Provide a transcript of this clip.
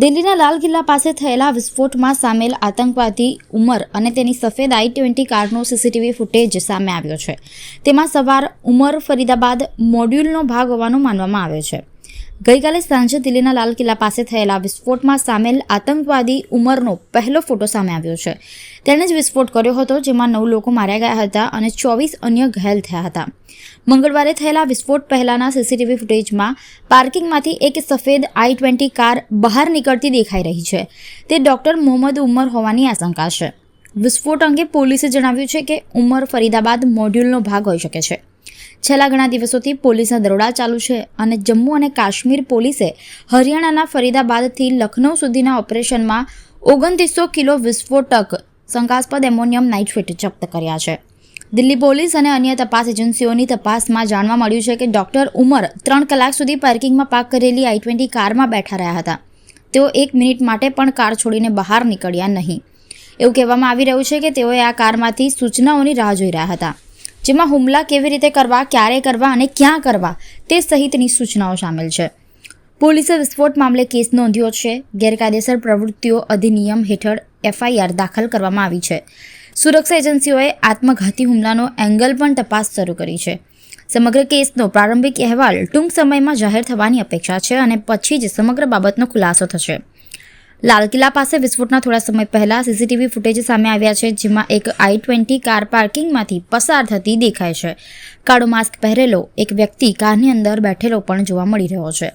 દિલ્હીના લાલ કિલ્લા પાસે થયેલા વિસ્ફોટમાં સામેલ આતંકવાદી ઉમર અને તેની સફેદ આઈ ટ્વેન્ટી કારનો સીસીટીવી ફૂટેજ સામે આવ્યો છે. તેમાં સવાર ઉમર ફરીદાબાદ મોડ્યુલનો ભાગ હોવાનું માનવામાં આવે છે. ગઈકાલે સાંજે દિલ્હીના લાલ કિલ્લા પાસે થયેલા વિસ્ફોટમાં સામેલ આતંકવાદી ઉમરનો પહેલો ફોટો સામે આવ્યો છે. તેણે જ વિસ્ફોટ કર્યો હતો, જેમાં નવ લોકો માર્યા ગયા હતા અને ચોવીસ અન્ય ઘાયલ થયા હતા. મંગળવારે થયેલા વિસ્ફોટ પહેલાના સીસીટીવી ફૂટેજમાં પાર્કિંગમાંથી એક સફેદ આઈ ટ્વેન્ટી કાર બહાર નીકળતી દેખાઈ રહી છે. તે ડોક્ટર મોહમ્મદ ઉમર હોવાની આશંકા છે. વિસ્ફોટ અંગે પોલીસે જણાવ્યું છે કે ઉમર ફરીદાબાદ મોડ્યુલનો ભાગ હોઈ શકે છે. છેલ્લા ઘણા દિવસોથી પોલીસના દરોડા ચાલુ છે અને જમ્મુ અને કાશ્મીર પોલીસે હરિયાણાના ફરીદાબાદથી લખનૌ સુધીના ઓપરેશનમાં ઓગણત્રીસો કિલો વિસ્ફોટક શંકાસ્પદ એમોનિયમ નાઇટ્રેટ જપ્ત કર્યા છે. દિલ્હી પોલીસ અને અન્ય તપાસ એજન્સીઓની તપાસમાં જાણવા મળ્યું છે કે ડોક્ટર ઉમર ત્રણ કલાક સુધી પાર્કિંગમાં પાર્ક કરેલી આઈ ટ્વેન્ટી કારમાં બેઠા રહ્યા હતા. તેઓ એક મિનિટ માટે પણ કાર છોડીને બહાર નીકળ્યા નહીં. એવું કહેવામાં આવી રહ્યું છે કે તેઓએ આ કારમાંથી સૂચનાઓની રાહ જોઈ રહ્યા હતા. જેમાં હુમલા કેવી રીતે કરવા, ક્યારે કરવા અને ક્યાં કરવા તે સહિતની સૂચનાઓ સામેલ છે. પોલીસે વિસ્ફોટ મામલે કેસ નોંધ્યો છે. ગેરકાયદેસર પ્રવૃત્તિઓ અધિનિયમ હેઠળ એફઆઈઆર દાખલ કરવામાં આવી છે. સુરક્ષા એજન્સીઓએ આત્મઘાતી હુમલાનો એંગલ પણ તપાસ શરૂ કરી છે. સમગ્ર કેસનો પ્રારંભિક અહેવાલ ટૂંક સમયમાં જાહેર થવાની અપેક્ષા છે અને પછી જ સમગ્ર બાબતનો ખુલાસો થશે. લાલ કિલ્લા પાસે વિસ્ફોટના થોડા સમય પહેલા સીસીટીવી ફૂટેજ સામે આવ્યા છે, જેમાં એક આઈ ટ્વેન્ટી કાર પાર્કિંગમાંથી પસાર થતી દેખાય છે. કાળો માસ્ક પહેરેલો એક વ્યક્તિ કારની અંદર બેઠેલો પણ જોવા મળી રહ્યો છે.